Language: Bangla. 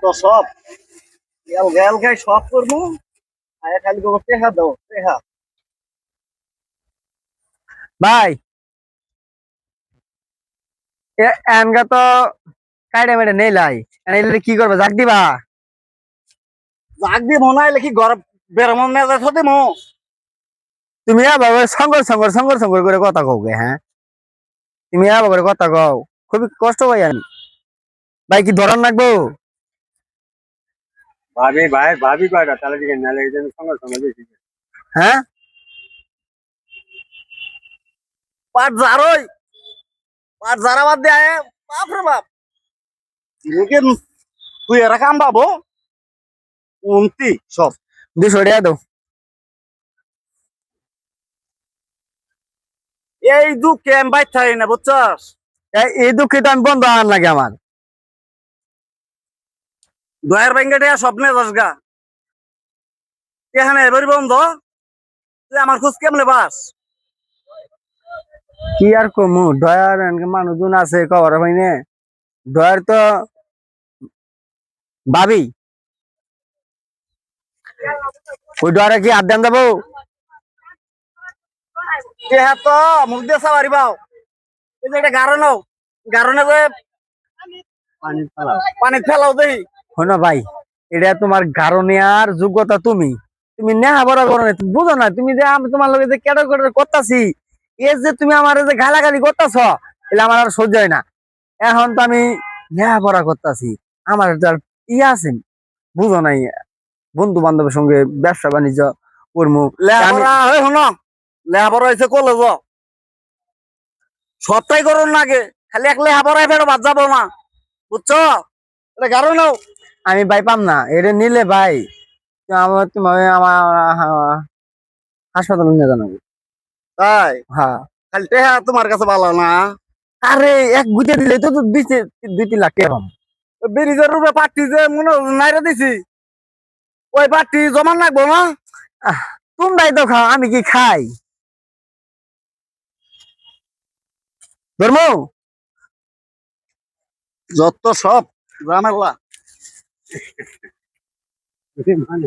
তো সব। গেল সব করব আয়া খালি টেহা দাও টেহা ভাই। এনগা তো কাইডে মেডে নেই লাই। এনে কি করবে? জাগ দিবা? জাগ দিব মনে হয় কি ঘর বেরমন মেজাজ হতে মো তুমি আবার সঙ্গর সঙ্গর সঙ্গর সঙ্গর করে কথা কও গে হ্যাঁ তুমি আবার কথা কও। খুবই কষ্ট পাই আমি ভাই কি ধরান রাখব ভাবি ভাই ভাবি কয়টা? তাহলে দিকে নালে এই জন্য সঙ্গে সঙ্গে বেশি হ্যাঁ? পাট জারই পাট জারা বাদ দিয়ে বাপ রে বাপ। লোকে তুই এরা কাম পাবো? উন্তি সব। দুশো টাকা দাও। এই দুঃখে আমি বাইর থাকি না বুঝছস? এই- দুঃখিত আমি বন্ধ আন লাগে আমার। দয়ের ব্যাঙ্গেটে স্বপ্নে যাস গা এখানে এবারই বন্ধ। আমার খোঁজ কেমনে বাস কি আর কমু ডয়ার মানুষজন আছে কবার হইনে ডয়ার তো ভাবি। ওই ডয়ারে কি আদান দেবো? এহা তো মুখ দিয়ে সাবারি বাও এই যে একটা গারো গারনে যে পানি ফালা পানি ফেলাও দেই। শোনো ভাই এটা তোমার গারণিয়ার যোগ্যতা তুমি। তুমি নেহা বড় করো না তুমি বুঝো না তুমি যে আমি তোমার লগে যে কেটে কেটে করতাছি এ যে তুমি আমার যে গালাগালি করতেছ এটা আমার আর সহ্য হয় না। এখন তো আমি নেহা পড়া করতেছি আমার আর ইয়ে আছে বুঝো নাই বন্ধু বান্ধবের সঙ্গে ব্যবসা বাণিজ্য করব লেহাপড়া হয়ে হয়েছে কলেজ সবটাই করুন না আগে খালি এক লেহা লেহাপড়ায় ফেরো বাদ যাব না বুঝছ? এটা গারো নাও আমি ভাই পাম না এটা নিলে ভাই। আমার তোমার আমার হাসপাতালে নিয়ে জানাব তাই? হ্যাঁ। খালি টেহা তোমার কাছে ভালো না? আরে এক গুটে দিলে তো দুই তিন- দুই তিন লাখ টাকা ব্রিজের রূপে পার্টি যে মনে নাইরে দিছি। ওই পার্টি জমা রাখব না তোমরাই তো খাও আমি কি খাই? ধর্ম? যত সব ঝামেলা মানে